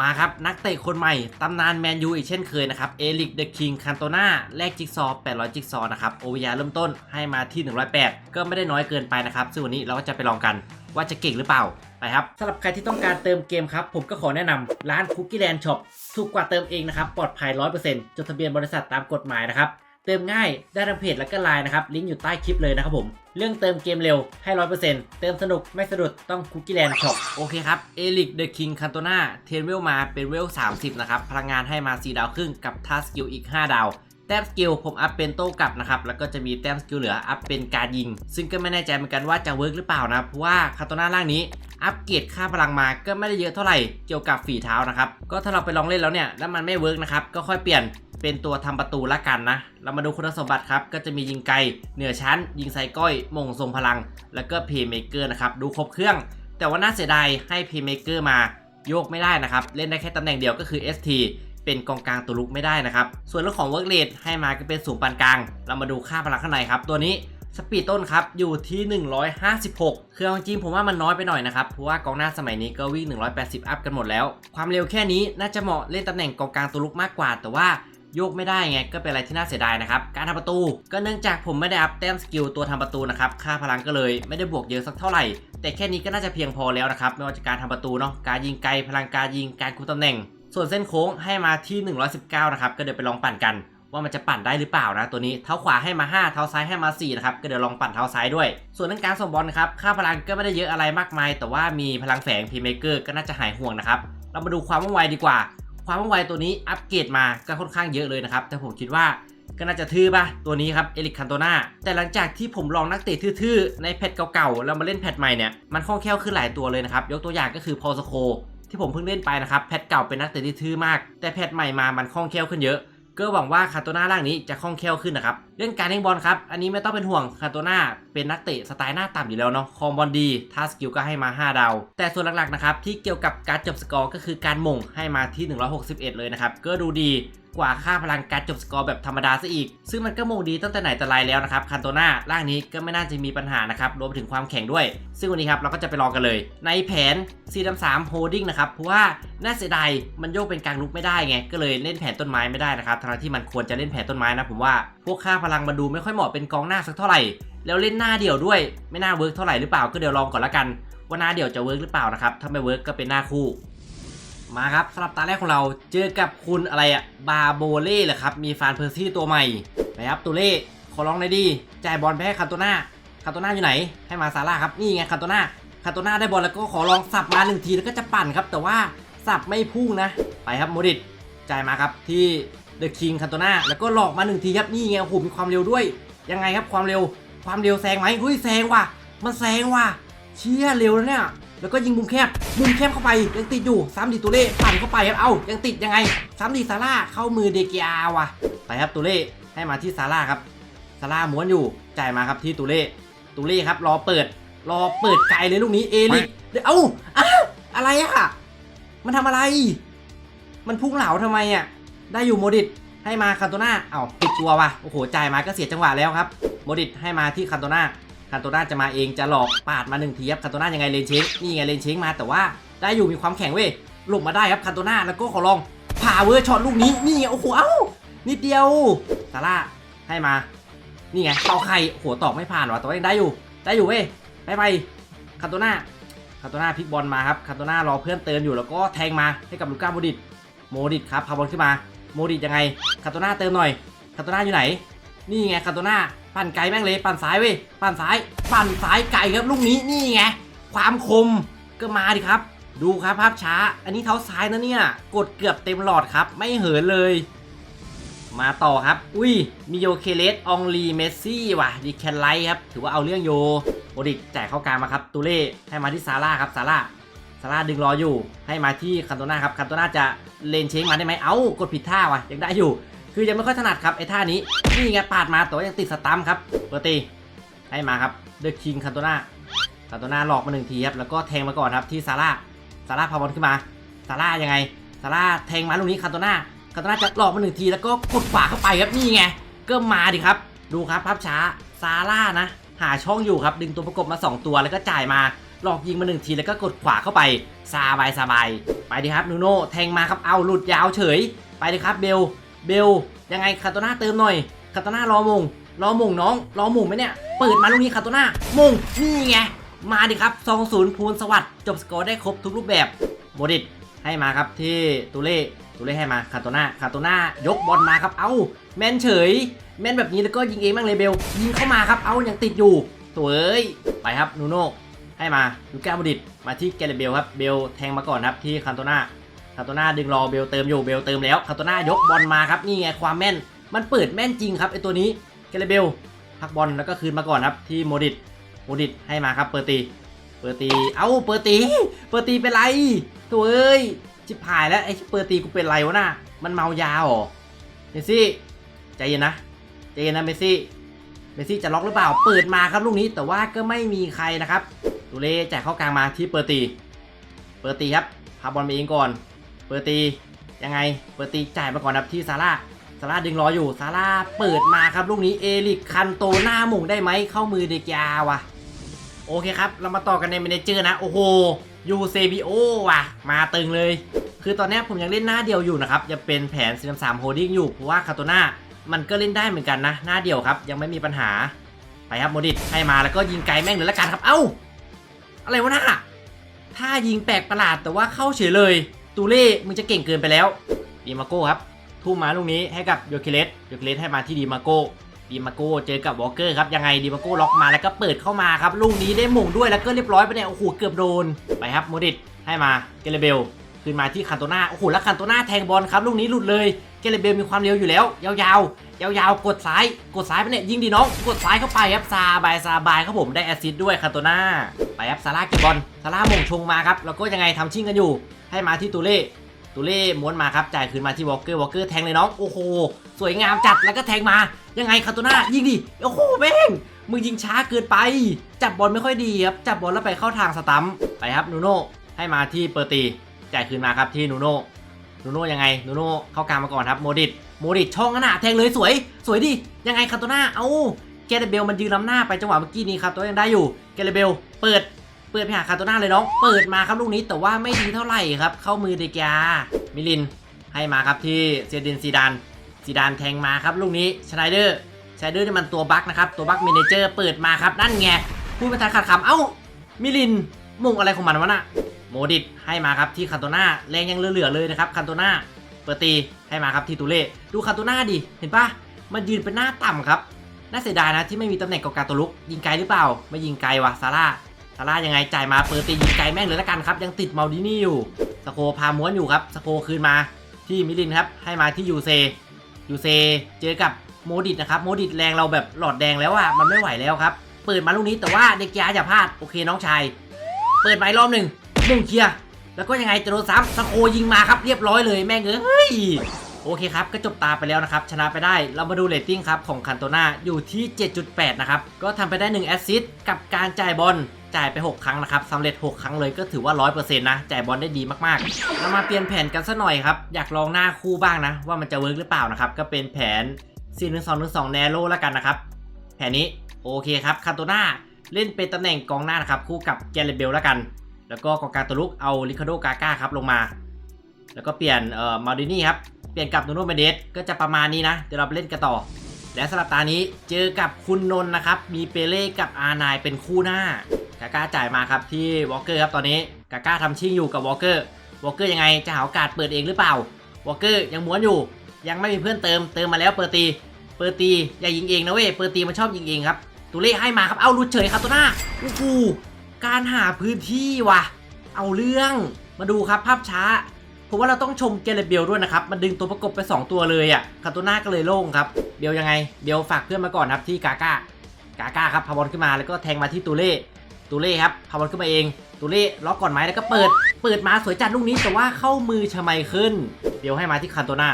มาครับนักเตะคนใหม่ตำนานแมนยูอีกเช่นเคยนะครับเอลิกเดอะคิงคันโตนาแลกจิ๊กซอว์800 จิ๊กซอว์นะครับโอวิยาเริ่มต้นให้มาที่ 108 ก็ไม่ได้น้อยเกินไปนะครับ ซึ่งวันนี้เราก็จะไปลองกันว่าจะเก่งหรือเปล่าไปครับสำหรับใครที่ต้องการเติมเกมครับ ผมก็ขอแนะนำร้านคุกกี้แลนด์ช็อปถูกกว่าเติมเองนะครับปลอดภัย 100%จดทะเบียนบริษัทตามกฎหมายนะครับ ติมง่ายได้ทั้งเพจและก็ไลน์นะครับลิงก์อยู่ใต้คลิปเลยนะครับผม เรื่องเติมเกมเร็วให้100%เปอร์เซ็นต์เติมสนุกไม่สะดุดต้องคุกกี้แลนด์ช็อปโอเคครับเอลิกเดอะคิงคันโตนาเทนเวลมาเป็นเวล 30 นะครับ พลังงานให้มา 4 ดาวครึ่งกับท่าสกิลอีก 5 ดาวแต้มสกิลผมอัพเป็นโต้กลับนะครับแล้วก็จะมีแต้มสกิลเหลืออัพเป็นการยิง ซึ่งก็ไม่แน่ใจเหมือนกันว่าจะเวิร์กหรือเปล่านะเพราะว่าคาโตนาล่างนี้ อัปเกรดค่าพลังมาก็ไม่ได้เยอะเท่าไหร่เกี่ยวกับฝีเท้านะครับก็ถ้าเราไปลองเล่นแล้วเนี่ยแล้วมันไม่เวิร์กนะครับก็ค่อยเปลี่ยน เป็นตัวทำประตูละกันนะ เรามาดูคุณสมบัติครับ ก็จะมียิงไกล เหนือชั้น ยิงไซก้อยมงทรงพลัง แล้วก็เพย์เมเกอร์นะครับ ดูครบเครื่อง แต่ว่าน่าเสียดายให้เพย์เมเกอร์มาโยกไม่ได้นะครับ เล่นได้แค่ตำแหน่งเดียวก็คือ ST เป็นกองกลางตัวลุกไม่ได้นะครับ ส่วนเรื่องของเวิร์กเรทให้มาก็เป็นสูงปานกลาง เรามาดูค่าพลังข้างในครับ ตัวนี้สปีดต้นครับ อยู่ที่ 156 คือเอาจริงผมว่ามันน้อยไปหน่อยนะครับ เพราะว่ากองหน้าสมัยนี้ก็วิ่ง 180 อัพกันหมดแล้ว ความเร็วแค่นี้น่าจะเหมาะเล่นตำแหน่งกองกลางตัวลุกมากกว่า แต่ว่า โยกไม่ได้ไงก็เป็นอะไรที่น่าเสียดายนะครับการทำประตูก็เนื่องจากผมไม่ได้อัพแต้มสกิลตัวทำประตูนะครับค่าพลังก็เลยไม่ได้บวกเยอะสักเท่าไหร่แต่แค่นี้ก็น่าจะเพียงพอแล้วนะครับไม่ว่าจะการทำประตูเนาะการยิงไกลพลังการยิงการคุมตำแหน่ง ส่วนเส้นโค้งให้มาที่ 119 นะครับก็เดี๋ยวไปลองปั่นกัน ว่ามันจะปั่นได้หรือเปล่านะตัวนี้เท้าขวาให้มา 5 เท้าซ้ายให้มา4นะครับก็เดี๋ยวลองปั่นเท้าซ้ายด้วย ส่วนเรื่องการส่งบอลนะครับค่าพลังก็ไม่ได้เยอะอะไรมากมาย แต่ว่ามีพลังแฝงพีเมเกอร์ก็น่าจะหายห่วงนะครับเรามาดูความว่องไวดีกว่า ความว่องไวตัวนี้อัปเกรดมาก็ค่อนข้างเยอะเลยนะครับ แต่ผมคิดว่าก็น่าจะทื่อป่ะ ตัวนี้ครับ เอลิกคันโตนาแต่หลังจากที่ผมลองนักเตะทื่อๆ ในแพทเก่าๆ แล้วมาเล่นแพทใหม่เนี่ย มันคล่องแคล่วขึ้นหลายตัวเลยนะครับ ยกตัวอย่างก็คือพอสโคที่ผมเพิ่งเล่นไปนะครับ แพทเก่าเป็นนักเตะที่ทื่อมาก แต่แพทใหม่มามันคล่องแคล่วขึ้นเยอะ ก็หวังว่าคาโตนาร่างนี้จะคล่องแคล่วขึ้นนะครับ เรื่องการเล่นบอลครับ อันนี้ไม่ต้องเป็นห่วงคาโตนาเป็นนักเตะสไตล์หน้าต่ำอยู่แล้วเนาะ คอมบอลดีท่าสกิลก็ให้มา 5 ดาว แต่ส่วนหลักๆนะครับที่เกี่ยวกับการจบสกอร์ก็คือการมงให้มาที่ 161 เลยนะครับ ก็ดูดี กว่าค่าพลังการจบสกอร์แบบธรรมดาซะอีก ซึ่งมันก็มงดีตั้งแต่ไหนแต่ไรแล้วนะครับคันโตนาร่างนี้ก็ไม่น่าจะมีปัญหานะครับรวมถึงความแข็งด้วย ซึ่งวันนี้ครับเราก็จะไปลองกันเลย ในแผน4-3 holding นะครับเพราะว่าน่าเสียดายมันโยกเป็นกลางลุกไม่ได้ไงก็เลยเล่นแผนต้นไม้ไม่ได้นะครับทั้งที่มันควรจะเล่นแผนต้นไม้นะผมว่าพวกค่าพลังมันดูไม่ค่อยเหมาะเป็นกองหน้าสักเท่าไหร่แล้วเล่นหน้าเดี่ยวด้วย ไม่น่าเวิร์กเท่าไหร่หรือเปล่าก็เดี๋ยวลองก่อนละกันว่าหน้าเดี่ยวจะเวิร์กหรือเปล่านะครับถ้าไม่เวิร์กก็เป็นหน้าคู่ มาครับสำหรับตาแรกของเราเจอกับคุณอะไรอะบาโบเล่เหรอครับ มีฟานเพอร์ซี่ตัวใหม่นะครับตัวเล่ขอลองหน่อยดีจ่ายบอลไปให้คาโตนาคาโตนาอยู่ไหน ให้มาซาร่าครับนี่ไงคาโตนาคาโตนาได้บอลแล้วก็ขอลองสับมาหนึ่งทีแล้วก็จะปั่นครับ แต่ว่าสับไม่พุ่งนะ ไปครับโมดิตจ่ายมาครับที่เดอะคิงคาโตนาแล้วก็หลอกมาหนึ่งทีครับนี่ไงโอ้โหมีความเร็วด้วย ยังไงครับความเร็วความเร็วแซงไหมเฮ้ยแซงว่ะมันแซงว่ะเชี่ยเร็วแล้วเนี่ย แล้วก็ยิงมุมแคบ มุมแคบเข้าไปยังติดอยู่ซ้ำดีตัวเล่ปั่นเข้าไปครับเอ้ายังติดยังไงซ้ำดีซาร่าเข้ามือเดเกียว่ะไปครับตัวเล่ให้มาที่ซาร่าครับซาร่าม้วนอยู่จ่ายมาครับที่ตูเล่ตูเล่ครับรอเปิด รอเปิดไกลเลยลูกนี้เอลิกเดี๋ยวเอ้าอ้าวอะไรอะมันทำอะไร มันพุ่งเหลาทำไมอะได้อยู่โมดิตให้มาคันโตนาเอ้าปิดตัวว่ะโอ้โหจ่ายมาก็เสียจังหวะแล้วครับ โมดิตให้มาที่คันโตนา คันโตนาจะมาเองจะหลอกปาดมาหนึ่งทีครับคันโตนายังไงเลนเชงนี่ไงเลนเชงมาแต่ว่าได้อยู่มีความแข็งเว้ยหลบมาได้ครับคันโตนาแล้วก็ขอลองผ่าเวอร์ช็อตลูกนี้นี่ไงโอ้โหเอ้านิดเดียวซาร่าให้มา นี่ไงเป่าไข่โอ้โหตอกไม่ผ่านว่ะแต่ว่ายังได้อยู่ ได้อยู่เว้ยไปไปคันโตนาคันโตนาพลิกบอลมาครับคันโตนารอเพื่อนเตือนอยู่แล้วก็แทงมาให้กับลูก้าโมดิตโมดิตครับพาบอลขึ้นมาโมดิตยังไงคันโตนาเติมหน่อยคันโตนาอยู่ไหน นี่ไงคันโตนา ปั่นไกลแม่งเลยปั่นซ้ายเว้ยปั่นซ้าย ปั่นซ้ายไกลครับลูกนี้นี่ไงความคมก็มาดิครับ ดูครับภาพช้า อันนี้เท้าซ้ายนะเนี่ย กดเกือบเต็มหลอดครับ ไม่เหินเลย มาต่อครับ อุ้ยมีโยเคเลสอองลีเมสซี่ว่ะดีแคนไลท์ครับ ถือว่าเอาเรื่องโยโอดิกจ่ายเข้ากลางมาครับตูเล่ให้มาที่ซาร่าครับซาร่าซาร่าดึงรออยู่ ให้มาที่คันโตนาครับคันโตนาจะเลนเชงมาได้ไหมเอ้ากดผิดท่าว่ะยังได้อยู่ คือยังไม่ค่อยถนัดครับไอ้ท่านี้ นี่ไงปาดมาแต่ว่ายังติดสตัมครับเปอร์ตีให้มาครับเดอะคิงคันโตนาคันโตนาหลอกมาหนึ่งทีครับแล้วก็แทงมาก่อนครับที่ซาร่าซาร่าพาบอลขึ้นมาซาร่ายังไงซาร่าแทงมาลูกนี้คันโตนาคันโตนาจะหลอกมาหนึ่งทีแล้วก็กดขวาเข้าไปครับนี่ไงก็มาดิครับ ดูครับภาพช้าซาร่านะ หาช่องอยู่ครับดึงตัวประกบมา 2 ตัวแล้วก็จ่ายมาหลอกยิงมาหนึ่งทีแล้วก็กดขวาเข้าไปสบายสบายไปดิครับนูโน่แทงมาครับเอาหลุดยาวเฉย ไปดิครับเบล เบลยังไงคาโตนาเติมหน่อยคาโตนารอมงรอมงน้องรอมงไหมเนี่ยเปิดมาลูกนี้คาโตนามงนี่ไงมาดิครับ2 0ภูลสวัสดิ์จบสกอร์ได้ครบทุกรูปแบบโมดิตให้มาครับที่ตูเล่ตูเล่ให้มาคาโตนาคาโตนายกบอลมาครับ เอ้าแมนเฉย แมนแบบนี้แล้วก็ยิงเองบ้างเลยเบลยิงเข้ามาครับเอาย่างติดอยู่ตัวเอ้ยไปครับนูโน่ให้มาลูก้าบดิตมาที่แกเรเบลครับเบลแทงมาก่อนครับที่คาโตนาาโตนาดึงรอเบลเติมอยู่เบลเติมแล้วคาโตนายกบอลมาครับนี่ไงความแม่นมันเปิดแม่นจริงครับไอตัวนี้แกเรเบลพักบอลแล้วก็คืนมาก่อนครับที่โมดิตโมดิตให้มาครับเปิดตีเปิดตี เอ้า เปิดตี เปิดตีเป็นไร ตัวเอ้ยชิบหายแล้วไอ้เปิดตีกูเป็นไรวะน่ะ มันเมายาหรอ เมซี่ ใจเย็นนะ ใจเย็นนะเมซี่ เมซี่จะล็อกหรือเปล่า เปิดมาครับลูกนี้ แต่ว่าก็ไม่มีใครนะครับตูเล่จ่ายเข้ากลางมาที่เปิดตี เปิดตีครับ พาบอลไปเองก่อน เปิดตียังไง เปิดตีจ่ายมาก่อนครับที่ซาร่าซาร่าดึงรออยู่ซาร่าเปิดมาครับลูกนี้เอลิกคันโตหน้าหม่งได้ไหมเข้ามือเดกยาวะโอเคครับ เรามาต่อกันในเมเนเจอร์นะ โอ้โหยูเซบิโอว่ะ มาตึงเลย คือตอนนี้ผมยังเล่นหน้าเดียวอยู่นะครับยังเป็นแผน4 3 Holding อยู่เพราะว่าคาโตนามันก็เล่นได้เหมือนกันนะ หน้าเดียวครับ ยังไม่มีปัญหาไปครับโมดิตให้มาแล้วก็ยิงไกลแม่งเลยละกันครับเอ้า อะไรวะน่ะถ้ายิงแปลกประหลาดแต่ว่าเข้าเฉยเลย ตูเล่มึงจะเก่งเกินไปแล้วดีมาโก้ครับทุ่มมาลูกนี้ให้กับโยเคเลสโยเคเลสให้มาที่ดีมาโก้ดีมาโก้เจอกับวอลเกอร์ครับยังไงดีมาโก้ล็อกมาแล้วก็เปิดเข้ามาครับลูกนี้ได้หม่งด้วยแล้วก็เรียบร้อยไปเนี่ยโอ้โหเกือบโดนไปครับโมดิตให้มาเกเรเบลคืนมาที่คันโตนาโอ้โหแล้วคันโตนาแทงบอลครับลูกนี้หลุดเลยเกเรเบลมีความเร็วอยู่แล้ว ยาวๆ ยาวๆ กดซ้ายกดซ้ายไปเนี่ยยิงดีน้องกดซ้ายเข้าไปครับซาบายซาบายครับผมได้แอซิสต์ด้วยคันโตนาไปครับซาร่าเก็บบอลซาร่าหม่งชงมาครับแล้วก็ยังไงทำชิ่งกันอยู่ ให้มาที่ตูเล่ตูเล่ม้วนมาครับจ่ายคืนมาที่วอลเกอร์วอลเกอร์แทงเลยน้องโอ้โหสวยงามจัดแล้วก็แทงมายังไงคาโตนายิงดิโอ้โหแม่งมึงยิงช้าเกินไป จับบอลไม่ค่อยดีครับจับบอลแล้วไปเข้าทางสตัมไปครับนูโน่ให้มาที่เปอร์ตีจ่ายคืนมาครับที่นูโน่นูโน่ยังไงนูโน่เข้ากลางมาก่อนครับโมดิตโมดิตช่องขนาดแทงเลยสวย สวยดิยังไงคาโตนาเอาแกเรเบลมันยืนล้ำหน้าไปจังหวะเมื่อกี้นี้ครับตัวยังได้อยู่แกเรเบลเปิด เปิดไปหาคาโตนาเลยน้อง เปิดมาครับลูกนี้แต่ว่าไม่ดีเท่าไหร่ครับ เข้ามือเดกยา มิลินให้มาครับที่เซดินซีดานซีดานแทงมาครับลูกนี้ชไนเดอร์ชไนเดอร์นี่มันตัวบั๊กนะครับ ตัวบั๊กเมเนเจอร์เปิดมาครับนั่นไงพูดไม่ทันขาดคำเอ้า มิลินมุ่งอะไรของมันวะน่ะโมดิตให้มาครับที่คันโตนาแรงยังเหลือๆเลยนะครับคันโตนาเปิดตีให้มาครับที่ตูเล่ดูคันโตนาดิเห็นปะมันยืนเป็นหน้าต่ำครับน่าเสียดายนะที่ไม่มีตำแหน่งกองกลางตัวลุกยิงไกลหรือเปล่า ไม่ยิงไกลวะซาร่าาร่ายังไงจ่ายมาเปิดตียิงไกลแม่งเลยละกันครับ ยังติดเมาดินี่อยู่สโคพาม้วนอยู่ครับสโคคืนมาที่มิลินครับ ให้มาที่ยูเซยูเซเจอกับโมดิตนะครับโมดิตแรงเราแบบหลอดแดงแล้วอะมันไม่ไหวแล้วครับ เปิดมาลูกนี้แต่ว่าเด็กยาอย่าพลาดโอเคน้องชาย เปิดไม้รอบหนึ่งมุ่งเคลียร์แล้วก็ยังไงจะโดนซ้ำสโคยิงมาครับเรียบร้อยเลยแม่งเอ้ยโอเคครับ ก็จบตาไปแล้วนะครับ ชนะไปได้เรามาดูเรตติ้งครับ ของคันโตนาอยู่ที่ 7.8 นะครับ ก็ทำไปได้ 1 แอสซิสต์กับการจ่ายบอล จ่ายไป 6 ครั้งนะครับสำเร็จ 6 ครั้งเลยก็ถือว่า 100%นะ จ่ายบอลได้ดีมากๆเรามาเปลี่ยนแผนกันสัหน่อยครับ อยากลองหน้าคู่บ้างนะ ว่ามันจะเวิร์กหรือเปล่านะครับ ก็เป็นแผน 4 1 2 1 2 แนโรแล้วกันนะครับ แผนนี้โอเคครับคันโตนาเล่นเป็นตำแหน่งกองหน้านะครับ คู่กับแกเรเบลแล้วกัน แล้วก็กองกลางตัวลุกเอาลิคาโดกาก้าครับลงมา แล้วก็เปลี่ยนเอ่อมาดินี่ครับ เปลี่ยนกับนูโนเมเดสก็จะประมาณนี้นะ เดี๋ยวเราไปเล่นกันต่อ และสำหรับตานี้เจอกับคุณนนท์นะครับ มีเปเล่กับอาร์ไนเป็นคู่หน้ากาก้าจ่ายมาครับที่วอลเกอร์ครับตอนนี้กาก้าทำชิ่งอยู่กับวอลเกอร์วอลเกอร์ยังไงจะหาโอกาสเปิดเองหรือเปล่าวอลเกอร์ยังม้วนอยู่ ยังไม่มีเพื่อนเติมเติมมาแล้วเปิดตีเปิดตีอย่ายิงเองนะเว้ยเปิดตีมันชอบยิงเองครับตูเล่ให้มาครับเอาลุดเฉยครับตัวหน้าโอ้โหการหาพื้นที่ว่ะ เอาเรื่องมาดูครับภาพช้า ผมว่าเราต้องชมเกเรเบลด้วยนะครับ มันดึงตัวประกบไป 2 ตัวเลยอะ่ะคาโตน่าก็เลยโล่งครับ เบลยังไง เบลฝากเพื่อนมาก่อนครับที่กาก้ากาก้าครับพาบอลขึ้นมาแล้วก็แทงมาที่ตูเล่ตูเล่ครับพาบอลขึ้นมาเอง ตูเล่ล็อกก่อนไหมแล้วก็เปิด เปิดมาสวยจัดลูกนี้แต่ว่าเข้ามือชมัยขึ้น เบลให้มาที่คาโตน่า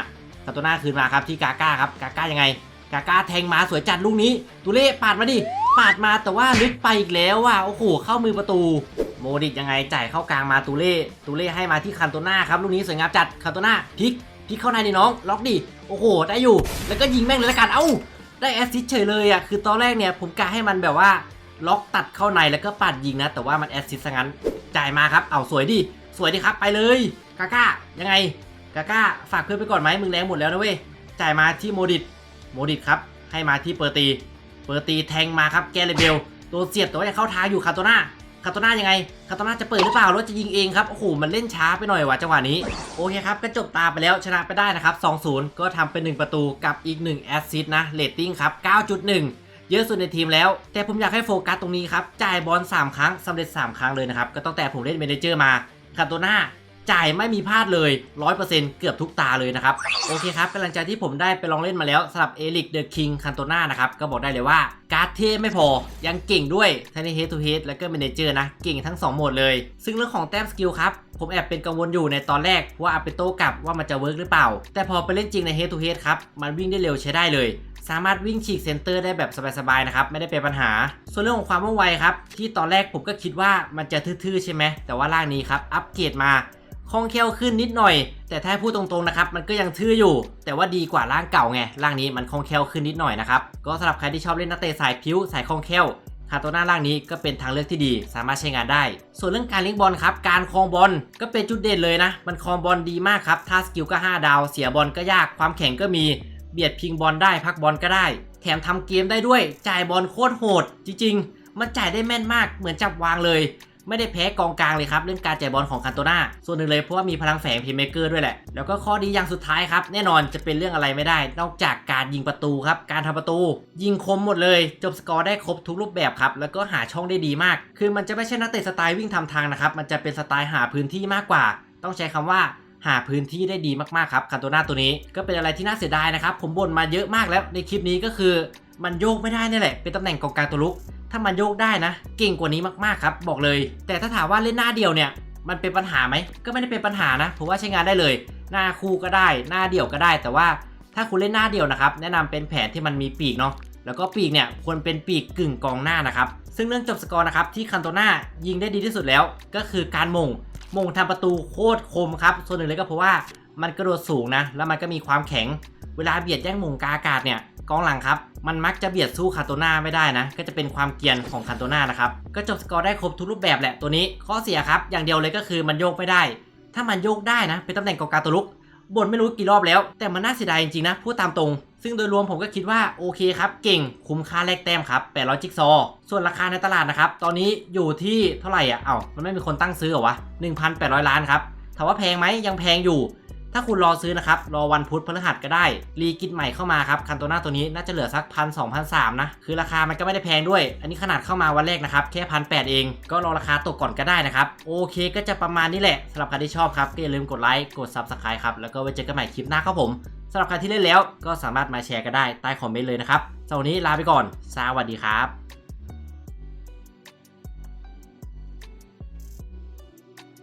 คาโตน่าคืนมาครับที่กาก้าครับ กาก้ายังไง กาก้าแทงมาสวยจัดลูกนี้ ตูเล่ปาดมาดิ ปาดมาแต่ว่าลึกไปอีกแล้วว่ะโอ้โหเข้ามือประตู โมดิตยังไงจ่ายเข้ากลางมาตูเล่ตูเล่ให้มาที่คันโตนาครับลูกนี้สวยงามจัดคันโตนาพลิกพลิกเข้าในดิน้อง ล็อกดิโอ้โห ได้อยู่ แล้วก็ยิงแม่งเลยละกันเอ้า ได้แอสซิสต์เฉยเลยอะคือตอนแรกเนี่ยผมกะให้มันแบบว่า ล็อกตัดเข้าในแล้วก็ปัดยิงนะ แต่ว่ามันแอสซิสต์ซะงั้นจ่ายมาครับเอาสวยดิสวยดิครับไปเลยกาก้ายังไงกาก้าฝากเพื่อนไปก่อนไหมมึงแรงหมดแล้วนะเว้ยจ่ายมาที่โมดิตโมดิตครับให้มาที่เปอร์ตี เปอร์ตีแทงมาครับแกเรเบลตัวเสียบแต่ว่ายังเข้าทางอยู่คาโตนาคาโตนายังไงคาโตนาจะเปิดหรือเปล่าหรือจะยิงเองครับโอ้โหมันเล่นช้าไปหน่อยว่ะจังหวะนี้โอเคครับก็จบตาไปแล้วชนะไปได้นะครับ2-0 ก็ทำเป็น 1 ประตูกับอีก1แอสซิสต์นะเรตติ้งครับ9.1เยอะสุดในทีมแล้ว แต่ผมอยากให้โฟกัสตรงนี้ครับ จ่ายบอล3 ครั้งสำเร็จ 3 ครั้งเลยนะครับ ก็ตั้งแต่ผมเล่นเมเนเจอร์มาคาโตนา จ่ายไม่มีพลาดเลย 100%เกือบทุกตาเลยนะครับ โอเคครับกำลังใจที่ผมได้ไปลองเล่นมาแล้วสำหรับเอลิกเดอะคิงคันโตนานะครับ ก็บอกได้เลยว่าการ์ดเท่ไม่พอ ยังเก่งด้วยทั้งในเฮดทูเฮดและก็เมเนเจอร์นะ เก่งทั้ง2โหมดเลย ซึ่งเรื่องของแต้มสกิลครับ ผมแอบเป็นกังวลอยู่ในตอนแรกว่าอาเปโต้กลับว่ามันจะเวิร์กหรือเปล่า แต่พอไปเล่นจริงในเฮดทูเฮดครับมันวิ่งได้เร็วใช้ได้เลยสามารถวิ่งฉีกเซนเตอร์ได้แบบสบายๆนะครับ ไม่ได้เป็นปัญหา ส่วนเรื่องของความว่องไวครับ ที่ตอนแรกผมก็คิดว่ามันจะทื่อๆใช่ไหมแต่ว่าร่างนี้ครับ อัปเกรดมา คล่องแคล่วขึ้นนิดหน่อย แต่ถ้าพูดตรงๆนะครับมันก็ยังทื่ออยู่ แต่ว่าดีกว่าร่างเก่าไงร่างนี้มันคล่องแคล่วขึ้นนิดหน่อยนะครับก็สำหรับใครที่ชอบเล่นนักเตะสายพิ้วสายคล่องแคล่วคาโตนาร่างนี้ก็เป็นทางเลือกที่ดี สามารถใช้งานได้ ส่วนเรื่องการเลี้ยงบอลครับ การคลองบอลก็เป็นจุดเด่นเลยนะ มันคลองบอลดีมากครับ ถ้าสกิลก็ 5 ดาว เสียบอลก็ยาก ความแข็งก็มี เบียดพิงบอลได้ พักบอลก็ได้ แถมทำเกมได้ด้วย จ่ายบอลโคตรโหด จริง ๆ มันจ่ายได้แม่นมาก เหมือนจับวางเลย ไม่ได้แพ้กองกลางเลยครับเรื่องการจ่ายบอลของคันโตนาส่วนหนึ่งเลยเพราะว่ามีพลังแฝงเพย์เมเกอร์ด้วยแหละ แล้วก็ข้อดีอย่างสุดท้ายครับแน่นอนจะเป็นเรื่องอะไรไม่ได้ นอกจากการยิงประตูครับการทำประตู ยิงคมหมดเลย จบสกอร์ได้ครบทุกรูปแบบครับแล้วก็หาช่องได้ดีมาก คือมันจะไม่ใช่นักเตะสไตล์วิ่งทำทางนะครับมันจะเป็นสไตล์หาพื้นที่มากกว่า ต้องใช้คำว่าหาพื้นที่ได้ดีมากๆครับคันโตนาตัวนี้ก็เป็นอะไรที่น่าเสียดายนะครับผมบ่นมาเยอะมากแล้วในคลิปนี้ก็คือ มันโยกไม่ได้นี่แหละเป็นตำแหน่งกองกลางตัวลุก ถ้ามันโยกได้นะ เก่งกว่านี้มากๆครับ บอกเลย แต่ถ้าถามว่าเล่นหน้าเดียวเนี่ย มันเป็นปัญหาไหม ก็ไม่ได้เป็นปัญหานะผมว่าใช้งานได้เลย หน้าคู่ก็ได้ หน้าเดี่ยวก็ได้ แต่ว่าถ้าคุณเล่นหน้าเดี่ยวนะครับ แนะนำเป็นแผนที่มันมีปีกเนาะแล้วก็ปีกเนี่ยควรเป็นปีกกึ่งกองหน้านะครับซึ่งเรื่องจบสกอร์นะครับที่คันโตนายิงได้ดีที่สุดแล้ว ก็คือการมงมงทำประตูโคตรคมครับส่วนหนึ่งเลยก็เพราะว่ามันกระโดดสูงนะแล้วมันก็มีความแข็งเวลาเบียดแย่งมงกาอากาศเนี่ย กองหลังครับมันมักจะเบียดสู้คาโตนาไม่ได้นะ ก็จะเป็นความเกียนของคาโตนานะครับก็จบสกอร์ได้ครบทุกรูปแบบแหละตัวนี้ข้อเสียครับอย่างเดียวเลยก็คือมันโยกไม่ได้ ถ้ามันโยกได้นะ เป็นตำแหน่งกองกลางตัวลุกบ่นไม่รู้กี่รอบแล้ว แต่มันน่าเสียดายจริงๆนะพูดตามตรง ซึ่งโดยรวมผมก็คิดว่าโอเคครับ เก่งคุ้มค่าแลกแต้มครับ800จิกซอ ส่วนราคาในตลาดนะครับ ตอนนี้อยู่ที่เท่าไหร่อะเอ้ามันไม่มีคนตั้งซื้อเหรอวะ1,800 ล้านครับถามว่าแพงไหมยังแพงอยู่ ถ้าคุณรอซื้อนะครับ รอวันพุธพฤหัสก็ได้ รีกิจใหม่เข้ามาครับคันโตนาตัวนี้น่าจะเหลือสักพันสองพันสามนะ คือราคามันก็ไม่ได้แพงด้วย อันนี้ขนาดเข้ามาวันแรกนะครับ แค่พันแปดเอง ก็รอราคาตกก่อนก็ได้นะครับ โอเคก็จะประมาณนี้แหละสำหรับใครที่ชอบครับก็อย่าลืมกดไลค์ กด Subscribe ครับ แล้วก็ไว้เจอกันใหม่คลิปหน้าครับผมสำหรับใครที่เล่นแล้วก็สามารถมาแชร์กันได้ใต้คอมเมนต์เลยนะครับสำหรับวันนี้ลาไปก่อน สวัสดีครับ